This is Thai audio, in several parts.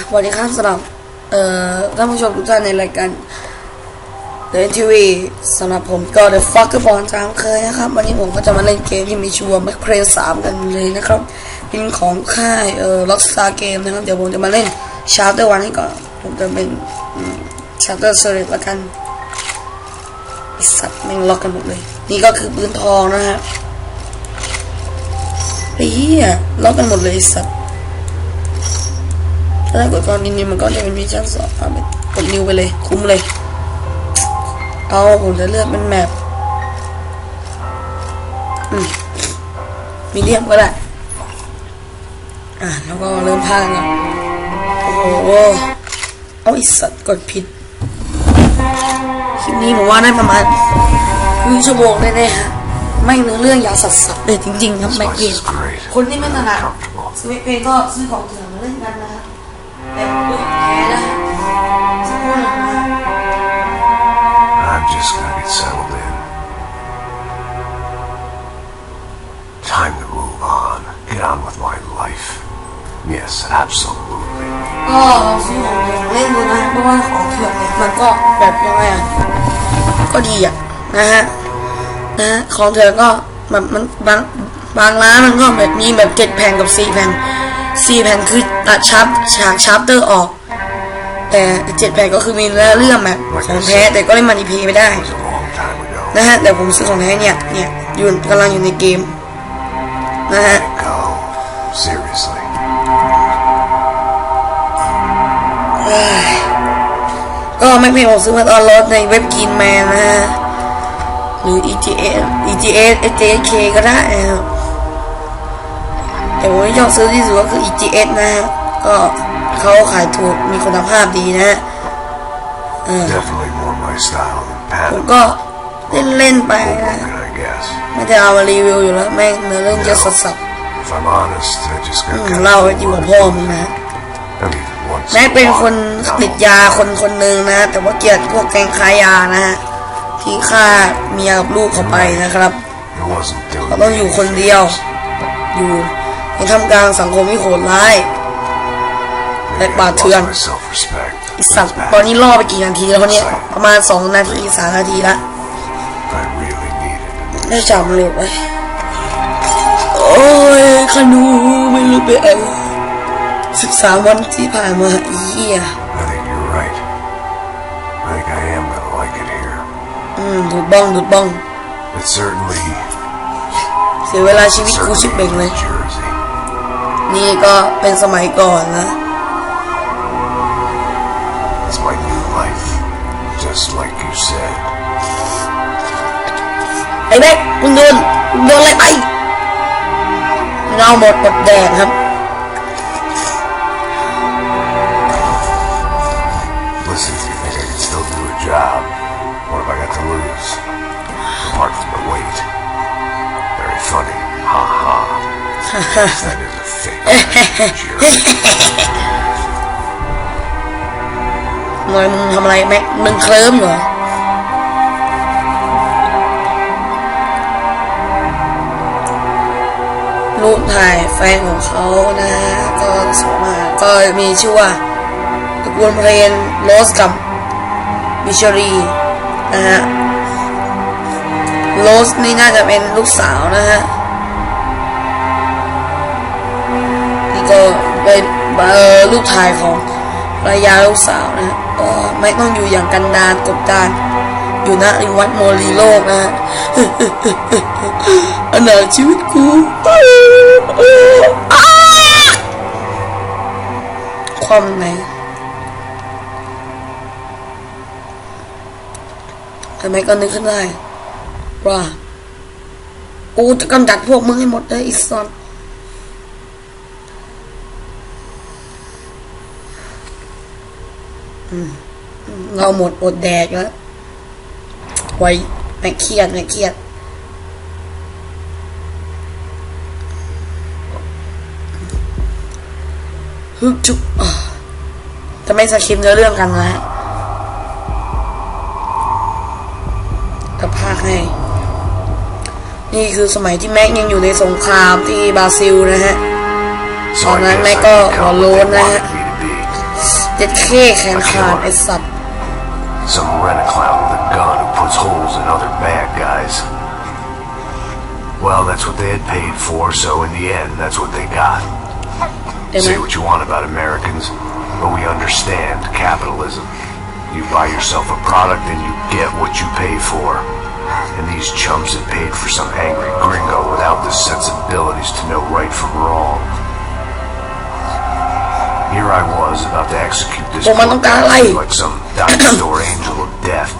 สวัสดีครับสำหรับเอ่อท่านผู้ชมทุกท่านในรายการ The NTV สำหรับผมก็ The Fucker บอลตามเคยนะครับ วันนี้ผมก็จะมาเล่นเกมที่มีชื่อว่า m a c r a 3กันเลยนะครับเป็นของค่ายเอ่อ Rockstar Game นะครับ เดี๋ยวผมจะมาเล่น Chapter 1ให้ก่อน ผมจะเป็น Chapter s e r i e ละกันไอสัตว์แม่งล็อกกันหมดเลย นี่ก็คือปืนทองนะฮะไอ้เหี้ยล็อกกันหมดเลยไอสัตว์ ถ้ากดตอนนี้มันก็จะเป็นมิชั่นสองเอาไปกดนิวไปเลย คุ้มเลย เอาผมจะเลือกเป็นแมปมีเดียมก็ได้ อะ แล้วก็เริ่มพากกันโอ้โห เอาไอสัตว์กดผิด คลิปนี้ผมว่าได้ประมาณครึ่งชั่วโมงแน่ๆฮะไม่เนื้อเรื่องยาวสัสๆเลยจริงๆครับไม่เกมคนที่ไม่ถนัดซื้อเพลงก็ซื้อของเถื่อนมาเล่นกัน Yes, absolutely. ก็ลองซื้อของเถื่อนมาเล่นดูนะเพราะว่าของเถื่อนเนี่ยมันก็แบบยังไงอะก็ดีอะนะฮะนะฮะของเถื่อนก็แบบมันบางบางร้านมันก็แบบมีแบบเจ็ดแผ่นกับสี่แผ่นสี่แผ่นคือตัดชับฉากชัปเตอร์ออก แต่อีกเจ็ดแผ่นก็คือมีเนื้อเรื่องแบบของแท้แต่ก็เล่นมันอีพีไม่ได้ It was a long time ago. นะฮะแต่ผมซื้อของแท้เนี่ยเนี่ยอยู่กำลังอยู่ในเกมนะฮะ Go. Seriously. ก็ไม่เพลงผมซื้อมาตอนรถในเว็บกินแมนนะฮะหรือ EGS EGS SJK ก็ได้นะครับแต่ผมที่ชอบซื้อที่สุดก็คือ EGS นะฮะก็เขาขายถูกมีคุณภาพดีนะฮะ Definitely more my style than ผม Panama. ก็เล่นเล่นๆไปนะ Can I guess? ไม่ได้เอามารีวิวอยู่แล้วแม่งเนื้อเรื่องเยอะสัส If I'm honest, I just ๆอื got ม kind เล่า of ไว้ดีกว่าพ่อมึงนะ I mean, once แม็ก in a เป็นคนติดยาคนคนหนึ่งนะ แต่ว่าเกลียดพวกแก๊งค้ายานะฮะที่ฆ่าเมียกับลูกเขาไปนะครับเขาต้องอยู่คนเดียว อยู่ในท่ามกลางสังคมที่โหดร้ายและ Maybe ป่า I เถื่อนไอสัตว์ตอนนี้ล่อไปกี่นาทีแล้วเนี่ยประมาณสองนาทีสามนาทีละได้จับเลยไปโอ้ยขนูไม่รู้ไปอะไร สิบสามวันที่ผ่านมาอีเหี้ย I think you're right. I think I am gonna like it here. อืมดูดบ้องดูดบ้อง It certainly, เสียเวลาชีวิตกูชิบเบงเลย certainly is Jersey. นี่ก็เป็นสมัยก่อนนะ It's my new life, just like you said. ไอ้แม็กมึงโดนมึงโดนอะไรไปเงาหมดหมดแดงครับ that is a fake. Jerry. หน่อยมึงทำอะไรแม็กมึงเคลิ้มเหรอรูปถ่ายแฟนของเขานะฮะก็ส่งมาก็มีชื่อว่าตระกูลเพลนโรสกับบิชรีนะฮะโรสนี่น่าจะเป็นลูกสาวนะฮะ เป็นเอ่อรูปถ่ายของภรรยาลูกสาวนะฮะไม่ต้องอยู่อย่างกันดารกบดาน อยู่ณริวัดโมลีโลกนะฮะอันไหนชีวิตกูความไหนทำไมก็นึกขึ้นได้ว่ากูจะกำจัดพวกมึงให้หมดเลยอีสัตว์ เราหมดอดแดกแล้วไว้ไม่เครียดไม่เครียด ฮึบจุบจะไม่สคริปต์เนื้อเรื่องกันนะฮะจะพากให้ นี่คือสมัยที่แม็กยังอยู่ในสงครามที่บราซิลนะฮะ So Oh, I man, guess make I a- become a what they loan, wanted eh? me to be. เด็ดเข้แขนขาดไอสัตว์ Some rent-a-clown with a gun who puts holes in other bad guys. Well, that's what they had paid for, so in the end, that's what they got. เห็นไหม Say what you want about Americans, but we understand capitalism. You buy yourself a product and you get what you pay for. And these chumps have paid for some angry gringo without the sensibilities to know right from wrong. Here I was about to execute this พวกมันต้องการอะไร bastard like some dinosaur angel of death.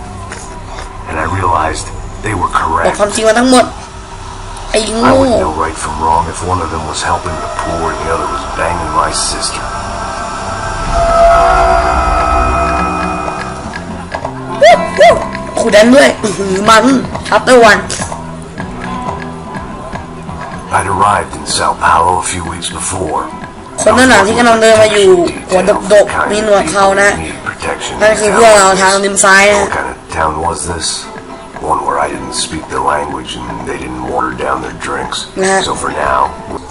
And I realized they were บอก correct. ความจริงมาทั้งหมดไอ้ I โง่ would know right from wrong if one of them was helping the poor and the other was banging my sister. ขู่แดนด้วยอื้อหือมันชัตเตอร์วัน I'd arrived in Sao Paulo a few weeks before. คนด้านหลังที่กำลังเดินมาอยู่หัวดกๆมีหนวดเขานะนั่นคือพวกเราทางริมซ้ายนะ What kind of town was this? One where I didn't speak the language and they didn't water down their drinks. Nah. So for now,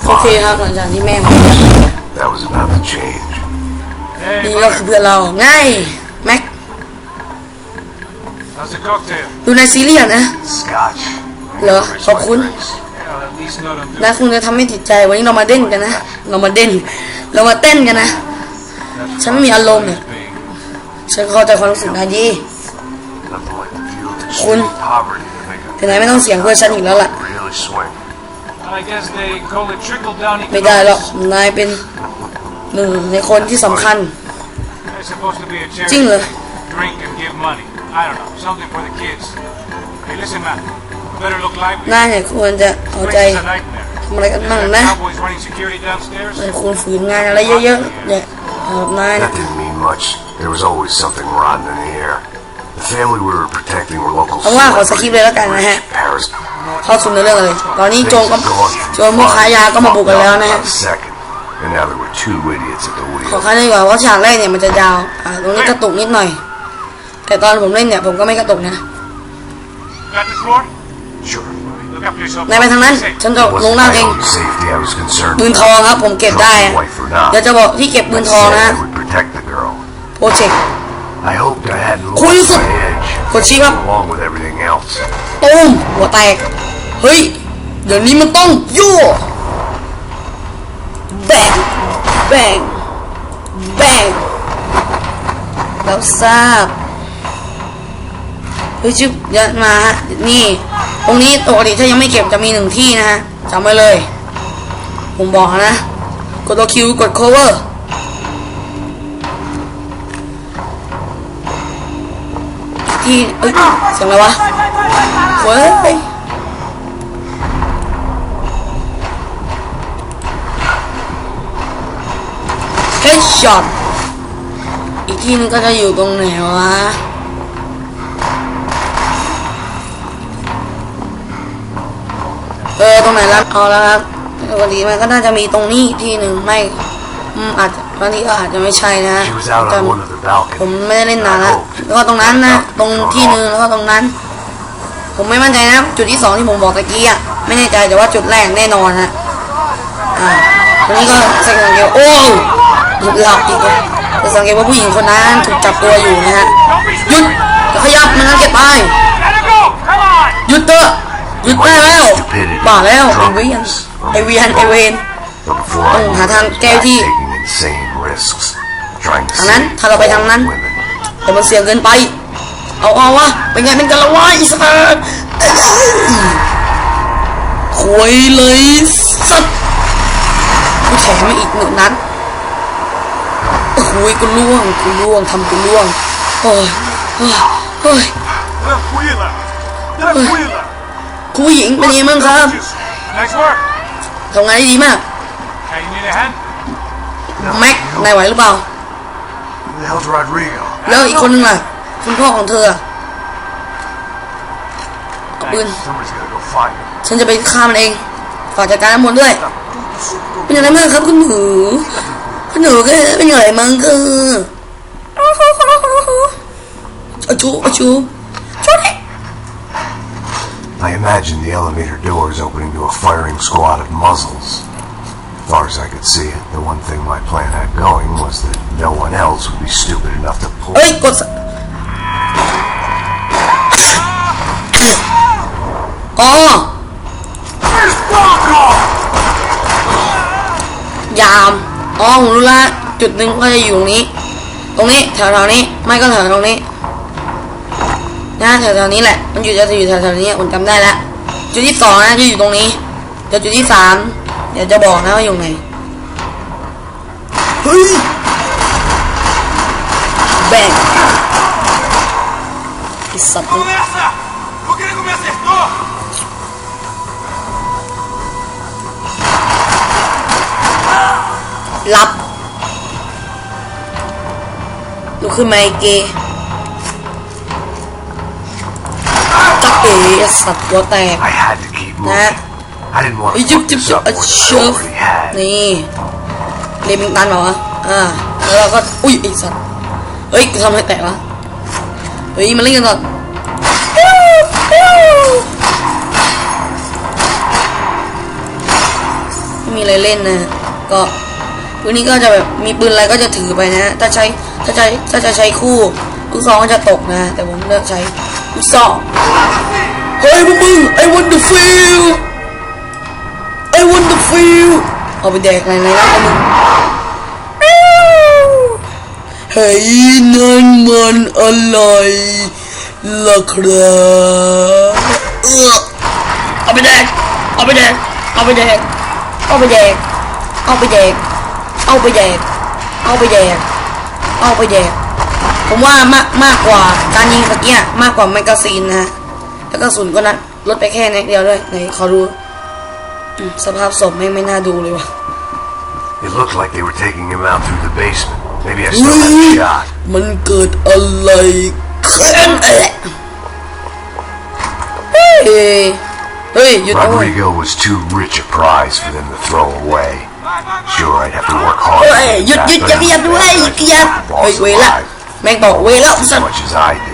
โอเค fine. ครับหลังจากที่แม่ผม That was about to change. นี่ก็คือเพื่อนเราง่ายแม็ก How's the cocktail? ดูในซีรีส์อะนะ Scotch. เหรอขอบคุณ นะคงจะทำให้จิตใจวันนี้เรามาเด่นกันนะ เรามาเด่น เรามาเต้นกันนะ ฉันไม่มีอารมณ์เนี่ยฉันเข้าใจความรู้สึกนายีคุณแต่ไหนไม่ต้องเสียงเพื่อฉันอีกแล้วล่ะ ไม่ได้หรอกนายเป็นหนึ่งในคนที่สำคัญ จริงเหรอ Hey, listen, man. You better look lively. นายเนี่ยควรจะเอาใจ Place is a nightmare. ทำอะไรกันบ้าง Got นะ Cowboys running security downstairs. นายควรฝืนงานอะไรเยอะๆเนี่ยเอานายนะ That didn't mean much. There was always something rotten in the air. The family we were protecting were local เอาว่าขอสคริปต์เลยแล้วกันนะฮะ Paris. เข้าสู่ในเรื่องกันเลย ตอนนี้โจรก็โจรพวกค้ายาก็มาบุกกันแล้วนะฮะ A second. And now there were two idiots at the ขอ wheel. คันดีกว่าเพราะฉากแรกเนี่ยมันจะยาวอ่าตรงนี้กระตุกนิดหน่อย แต่ตอนผมเล่นเนี่ยผมก็ไม่กระตุกนะ Got the floor? Sure. Look after yourself. นายไปทางนั้น Safe. ฉันจะ It ลง wasn't หน้า my เอง own safety I was concerned ปืน with. ทองครับ ผมเก็บได้อะ Wife or not. เดี๋ยวจะบอกที่เก็บปืนทอง Said นะ I would protect the girl. โปรเจกต์ I hoped I hadn't Cool, lost you my said- edge. Cool, she up. Along with everything else. ตุ้มหัวแตก เฮ้ย เดี๋ยวนี้มันต้องยั่วแบงแบงแบงเราทราบเฮ้ยจุ๊บเดี๋ยวมาฮะนี่ ตรงนี้ปกติถ้ายังไม่เก็บจะมีหนึ่งที่นะฮะจำไว้เลย ผมบอกนะ กดตัวคิวกด cover ที่เอ้ยเสียงอะไรวะเว้ยเฮดช็อตอีกที่นึงก็จะอยู่ตรงไหนวะ เออตรงไหนละเอาแล้วครับปกติมันก็น่าจะมีตรงนี้อีกที่หนึ่งไม่อืมอาจจะบางทีก็อาจจะไม่ใช่นะ She was out แต่ on one of the ผม balconies. ไม่ได้เล่นนานแล้วแล้วก็ตรงนั้นนะตรงที่หนึงแล้วก็ตรงนั้น ผมไม่มั่นใจนะจุดที่สองที่ผมบอกตะกี้อะไม่แน่ใจแต่ว่าจุดแรกแน่นอนฮะอ่าตรงนี้ก็สังเกตโอ้ยหยุดหลับอีกแล้วจะสังเกตว่าผู้หญิงคนนั้นถูกจับตัวอยู่นะฮะหยุดอย่าขยับมันนั่นเก็บไป Let it go! Come on! หยุดเถอะห ยุดได้แล้วบ้าแล้วไอเวียนไอเวียนไอเวน But before I Oh, knew it, หาทาง I was แก้ back ที่ taking insane risks. Trying to ทางนั้น save ถ้าเราไปทางนั้น women. แต่มันเสี่ยงเกินไป เอาเอาวะเป็นไงเป็นกันละวะอีสัตว์คุยเลยสัตว์กูแถมมาอีกหนึ่งนัดคุยกูล่วงกูล่วงทำกูล่วงโอ้ยโอ้ยโอ้ย Tranquila! Tranquila! ค รูหญิงเป็นยังไงบ้างครับ Nice work! ทำงานได้ดีมาก Hey, you need a hand? แม็กนายไหวหรือเปล่า Who the hell's Rodrigo? แล้วอีกคนนึงล่ะ คุณพ่อของเธอกับปืน Somebody's gotta go find him. ฉันจะไปฆ่ามันเอง ฝากจัดการน้ำมนต์ด้วย เป็นอะไรมากครับคุณหนูคุณหนูก็เป็นอะไรมั้งคืออาชูอาชูช่วย I imagine the elevator door is opening to a firing squad of muzzles. far as I could see it, the one thing my plan had going was that no one else would be stupid enough to pull. เอ้ย กดสอ๋อ ยาม อ๋อผมรู้ละ จุดหนึ่งก็จะอยู่ตรงนี้ ตรงนี้ แถวๆนี้ ไม่ก็แถวตรงนี้ นะแถวๆนี้แหละ มันอยู่จะอยู่แถวๆนี้ผมจำได้แล้วจุดที่สองนะจะอยู่ตรงนี้เดี๋ยวจุดที่สามเดี๋ยวจะบอกนะว่าอยู่ไหนเฮ้ยแบ่งไอสัตว์มัน ¡Comienza! ¿Por qué no comienza esto? รับลุกขึ้นมาไอ้เกย์ จักเอ๋ไอ้สัตว์หัวแตก I had to keep moving. Nah. I didn't want ไอ้ to จิ๊บ fuck จิ๊บ this จิ๊บ up ไอ้ more than เช I ฟ already had. นี่เลมิงตันเหรอวะอ่าแล้วเราก็อุ้ยไอ้สัตว์เฮ้ยกูทำให้แตกวะเฮ้ยมาเล่นกันก่อนไม่มีอะไรเล่นนะก็วันนี้ก็จะแบบมีปืนอะไรก็จะถือไปนะถ้าใช้ถ้าใช้ถ้าจะใช้คู่ลูกซองก็จะตกนะ แต่ผมเลือกใช้ลูกซอง เฮ้ยพวกมึง I want the feel I want the feel เอาไปแดกอะไรนะพวกมึงเฮ้ยนั่นมันอะไรล่ะครับเออเอาไปแดกเอาไปแดกเอาไปแดกเอาไปแดกเอาไปแดกเอาไปแดกเอาไปแดกเอาไปแดกผมว่ามากมากกว่าการยิงตะเกียมากกว่าแมกกาซีนนะ ฮะแล้วก็สุนก็นัดลดไปแค่นิดเดียวด้วยไหนขอดูอืมสภาพศพไม่งไม่น่าดูเลยว่ะ It looked like they were taking him out through the basement. Maybe I still had a shot. มันเกิดอะไรขึ้นเอ๊ะเฮ้ยเฮ้ยหยุดเอาไว้ Rodrigo was too rich a prize for them to throw away. Sure, I'd have to work hard. เฮ้ย to หยุด get หยุด back, อย่า but ไปยับ I ด้วย don't อย่า think ไปยับ my เฮ้ย boss เวละ alive แม่งบอกเวละ as สัตว์ much as I did.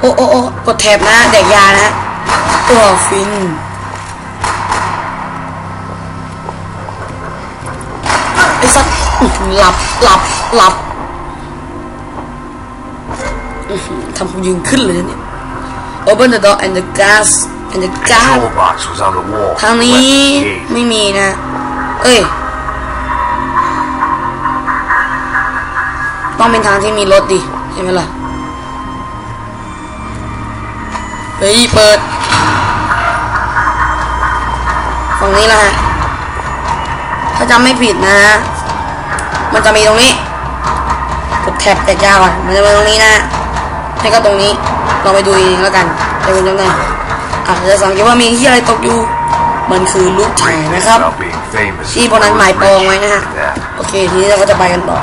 โอ้โอ้โอ้กดแถบนะแดกยานะตัวฟินไอ้สัตว์อื้อหือหลับหลับหลับอื้อหือทำผมยืนขึ้นเลยนะเนี่ย Open the door and the gas and the gas Control box was on the wall. ทาง Left นี้ the gate. ไม่มีนะ เอ้ย ต้องเป็นทางที่มีรถดิใช่ไหมล่ะ เฮ้ยเปิดฝั่งนี้ละฮะ ถ้าจำไม่ผิดนะฮะ มันจะมีตรงนี้กดแท็บแตกยาวอะ มันจะมีตรงนี้นะให้ก็ตรงนี้ลองไปดูเองแล้วกันเดี๋ยวคุณจำได้อาจจะสังเกตว่ามีที่อะไรตกอยู่ มันคือลูกแฉนะครับ ที่พวกนั้นหมายปองไว้นะฮะ โอเค ทีนี้เราก็จะไปกันต่อ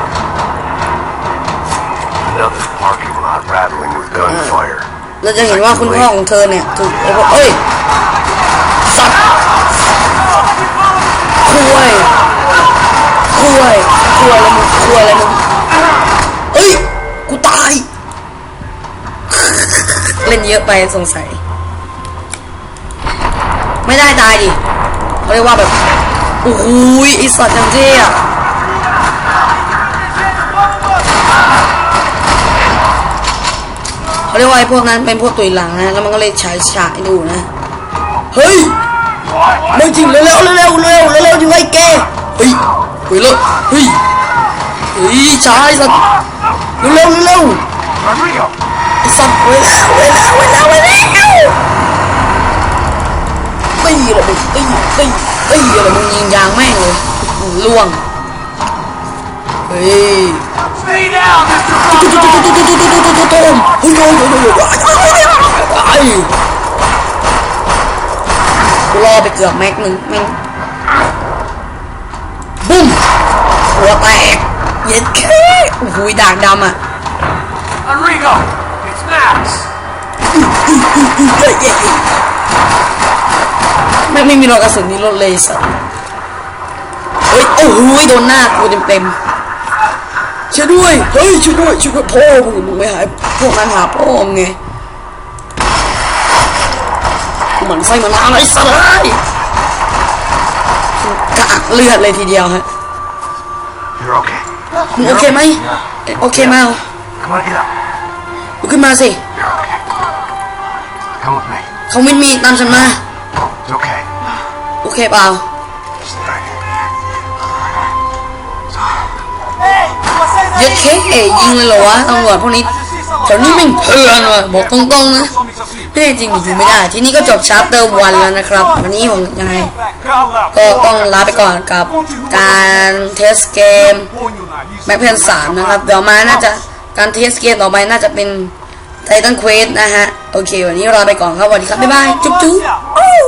เราจะเห็นว่าคุณพ่อของเธอเนี่ยถูกไอ้พวกเอ้ยสัตว์คุยคุยคุยอะไรมึงคุยอะไรมึงเอ้ยกูตาย เล่นเยอะไปสงสัย ไม่ได้ตายดิเขาเรียกว่าแบบโอ้โหไอสัตว์จังเท่อะ เรียกว่าไอ้พวกนั้นเป็นพวกตุยหลังนะ แล้วมันก็เลยฉายฉายดูนะ เฮ้ยไม่จริงเร็วเร็วเร็วเร็วเร็วเร็วอยู่ไอ้แกเฮ้ยเฮ้ยเลยเฮ้ยเฮ้ยช้าไอ้สัตว์เร็วเร็วเร็วไอ้สัตว์เวลาเวลาเวลาเวลาตีเลยมึงตีตีตีเลยมึงยิงยางแม่งเลยล่วง เฮ้รอไปเกือบแม็กนึงแม่งบุ้มหัวแตกเย็ดแค่โอ้โหดากดำอะ Enrico it's Max ไม่ไม่มีรอยกระสุนนี่รถเลยสัสเฮ้ยโอ้โหโดนหน้ากูเต็มเต็ม ช่วยด้วย เฮ้ยช่วยด้วยช่วยด้วยพ่อมึงมึงไม่หายพวกมันหาพ่อมึงไงกูเหมือนไส้มันอะไรสักเลยกากเลือดเลยทีเดียวฮะ You're okay. มึงโอเคไหมเอ๊ะโอเคไหมเอา Come on, get up. ลุกขึ้นมาสิ You're okay. Come with me. เขาไม่มีตามฉันมา It's okay. โอเคเปล่า เย็ดเค้กเอ๋ยิงเลยเหรอวะตำรวจพวกนี้แถวนี้แม่งเถื่อนว่ะบอกตรงๆนะไม่จริงอยู่ไม่ได้ ที่นี้ก็จบชาร์เตอร์วันแล้วนะครับ วันนี้ผมยังไง ก็ต้องลาไปก่อนกับการเทสเกมแม็กเพนสามนะครับ เดี๋ยวมาน่าจะการเทสเกมต่อไปน่าจะเป็นไททันเควสนะฮะ โอเค วันนี้ลาไปก่อนครับสวัสดีครับ บ๊ายบาย จุ๊บจุ๊บโอ้ย